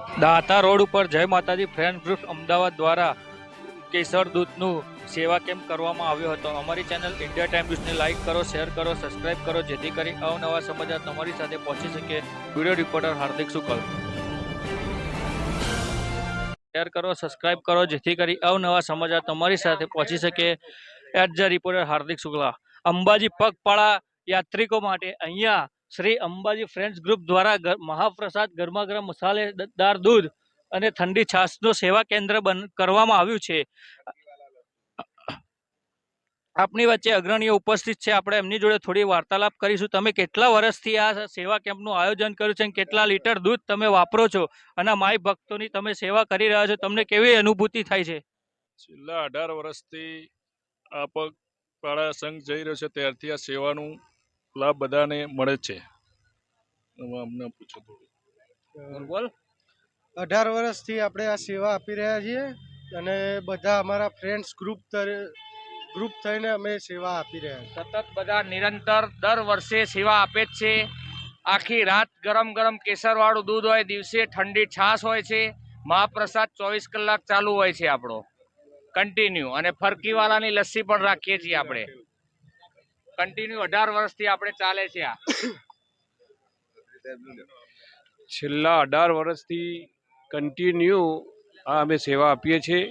દાતા road ઉપર જય માતાજી ફ્રેન્ડ ગ્રુપ અમદાવાદ દ્વારા કેસર દૂધનું સેવા કેમ્પ કરવામાં આવ્યો હતો. અમારી ચેનલ ઇન્ડિયા ટાઈમ ન્યૂઝને લાઇક કરો, શેર કરો, સબસ્ક્રાઇબ કરો, જેથી કરી અવનવા સમાચાર તમારી સાથે પહોંચી શકે. Video reporter Hardik Shukal share કરો, સબસ્ક્રાઇબ કરો, જેથી કરી અવનવા સમાચાર તમારી સાથે પહોંચી શકે. At the reporter Hardik Shukla Ambaji પગપાળા યાત્રિકો માટે અહીંયા શ્રી અંબાજી ફ્રેન્ડ્સ ગ્રુપ દ્વારા મહાપ્રસાદ ગરમા ગરમ મસાલેદાર દૂધ અને ઠંડી છાશનું સેવા કેન્દ્ર કરવામાં આવ્યું છે. આપની વચ્ચે અગ્રણીઓ ઉપસ્થિત છે. આપણે એમની જોડે થોડી વાર્તાલાપ કરીશું. તમે કેટલા વર્ષથી આ સેવા કેમ્પનું આયોજન કર્યું છે અને કેટલા લીટર દૂધ તમે વાપરો છો અને માય ભક્તોની તમે સેવા કરી રહ્યા છો? તમને કેવી અનુભૂતિ થાય છે? છેલ્લા અઢાર વર્ષથી આ પગપાળા સંઘ જઈ રહ્યો છે. ત્યારથી આ સેવાનું લાભ બધાને મળે જ છે. અમને પૂછો થોડું. બોલ. અઢાર વર્ષથી આપણે આ સેવા આપી રહ્યા છીએ અને બધા અમારા ફ્રેન્ડ્સ ગ્રુપ ગ્રુપ થઈને અમે સેવા આપી રહ્યા છીએ. સતત બધા નિરંતર દર વર્ષે સેવા આપે જ છે. આખી રાત ગરમ ગરમ કેસરવાળું દૂધ હોય દિવસે ઠંડી છાશ હોય છે. મહાપ્રસાદ ચોવીસ કલાક ચાલુ હોય છે આપણો. કન્ટિન્યુ અને ફરકીવાળાની લસ્સી પણ રાખીએ છીએ આપણે. કન્ટિન્યુ અઢાર વર્ષથી આપણે ચાલે છે આ. છેલ્લા અઢાર વર્ષથી કન્ટિન્યુ આ અમે સેવા આપીએ છીએ.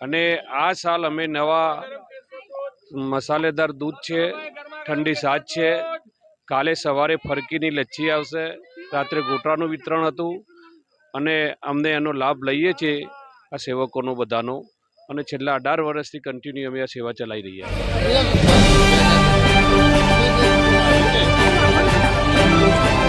અને આ સાલ અમે નવા મસાલેદાર દૂધ છે, ઠંડી સાજ છે. કાલે સવારે ફરકીની લચ્છી આવશે, રાત્રે ગોટાનું વિતરણ હતું. અને અમને એનો લાભ લઈએ છીએ આ સેવકોનો બધાનો. અને છેલ્લા અઢાર વર્ષથી કન્ટિન્યુ અમે આ સેવા ચલાવી રહ્યા છીએ.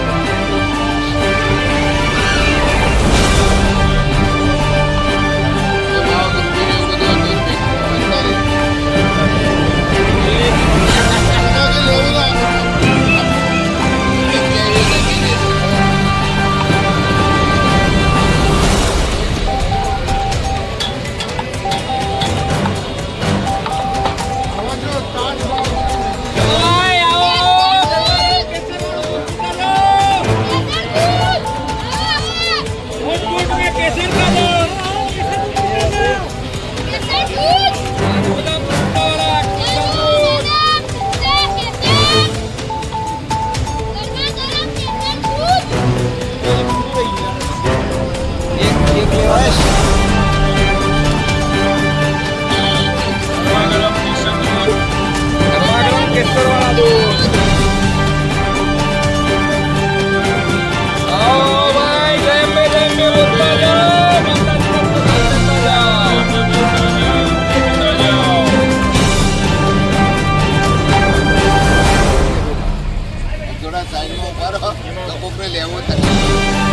કરો તો કોકને લેવું થાય